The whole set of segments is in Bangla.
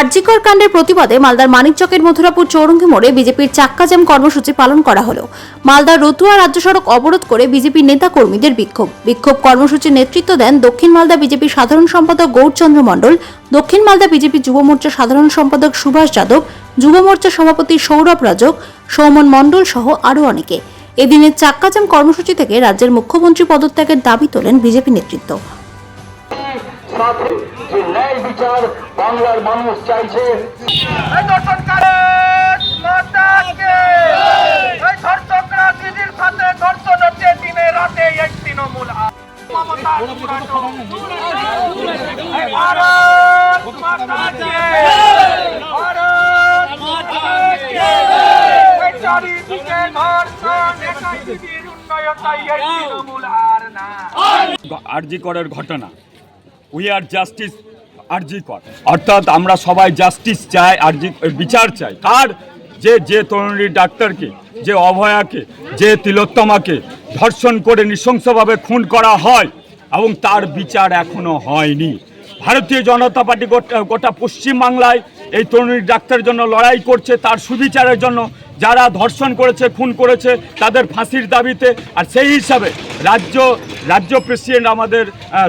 আরজিকর কাণ্ডের প্রতিবাদে মালদার মানিকচকের মথুরাপুর চৌরঙ্গি মোড়ে বিজেপির চাক্কাজাম কর্মসূচি পালন করা হলো। মালদার রতুয়া রাজ্য সড়ক অবরোধ করে বিজেপি নেতা কর্মীদের বিক্ষোভ। বিক্ষোভ কর্মসূচির নেতৃত্ব দেন দক্ষিণ মালদা বিজেপি সাধারণ সম্পাদক গৌরচন্দ্র মণ্ডল, দক্ষিণ মালদা বিজেপি যুব মোর্চা সাধারণ সম্পাদক সুভাষ যাদব, যুব মোর্চা সভাপতি সৌরভ রাজক, সৌমন মণ্ডল সহ আরও অনেকে। এদিনের চাক্কাজাম কর্মসূচি থেকে রাজ্যের মুখ্যমন্ত্রী পদত্যাগের দাবি তোলেন বিজেপি নেতৃত্ব। সাথে যে ন্যায় বিচার বাংলার মানুষ চাইছে। চারিদিকে ধর্ষণ একাই উন্নয়ন তাই তৃণমূল আর। না আরজি করের ঘটনা। উই আর জাস্টিস আরজি কর অর্থাৎ আমরা সবাই জাস্টিস চাই আরজি বিচার চাই। কার? যে যে তরুণী ডাক্তারকে, যে অভয়াকে, যে তিলোত্তমাকে ধর্ষণ করে নৃশংসভাবে খুন করা হয় এবং তার বিচার এখনও হয়নি। ভারতীয় জনতা পার্টি গোটা পশ্চিমবাংলায় এই তরুণী ডাক্তারের জন্য লড়াই করছে, তার সুবিচারের জন্য যারা ধর্ষণ করেছে, খুন করেছে, তাদের ফাঁসির দাবিতে আর সেই হিসাবে রাজ্য রাজ্য প্রেসিডেন্ট আমাদের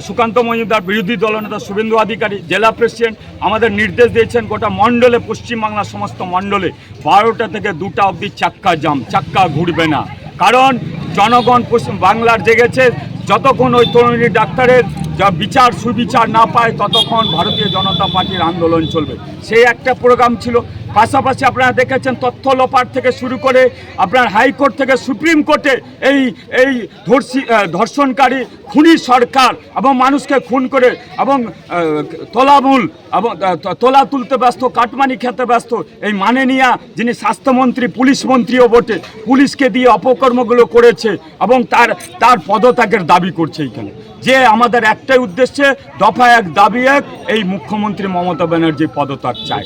সুকান্ত মজুমদার, বিরোধী দলনেতা শুভেন্দু অধিকারী, জেলা প্রেসিডেন্ট আমাদের নির্দেশ দিয়েছেন গোটা মণ্ডলে, পশ্চিমবাংলার সমস্ত মণ্ডলে বারোটা থেকে দুটা অবধি চাক্কা জাম, চাক্কা ঘুরবে না। কারণ জনগণ পশ্চিম বাংলার জেগেছে, যতক্ষণ ওই তরুণী ডাক্তারের যা বিচার, সুবিচার না পায়, ততক্ষণ ভারতীয় জনতা পার্টির আন্দোলন চলবে। সেই একটা প্রোগ্রাম ছিল পাশাপাশি আপনারা দেখেছেন তথ্য লোপার থেকে শুরু করে আপনার হাইকোর্ট থেকে সুপ্রিম কোর্টে এই এই ধর্ষি ধর্ষণকারী খুনি সরকার এবং মানুষকে খুন করে এবং তোলামূল এবং তোলা তুলতে ব্যস্ত, কাটমানি খেতে ব্যস্ত, এই মাননীয়া যিনি স্বাস্থ্যমন্ত্রী, পুলিশ মন্ত্রীও বটে, পুলিশকে দিয়ে অপকর্মগুলো করেছে এবং তার তার পদত্যাগের দাবি করছে এইখানে। যে আমাদের একটাই উদ্দেশ্যে, দফা এক, দাবি এক, এই মুখ্যমন্ত্রী মমতা ব্যানার্জি পদত্যাগ চায়।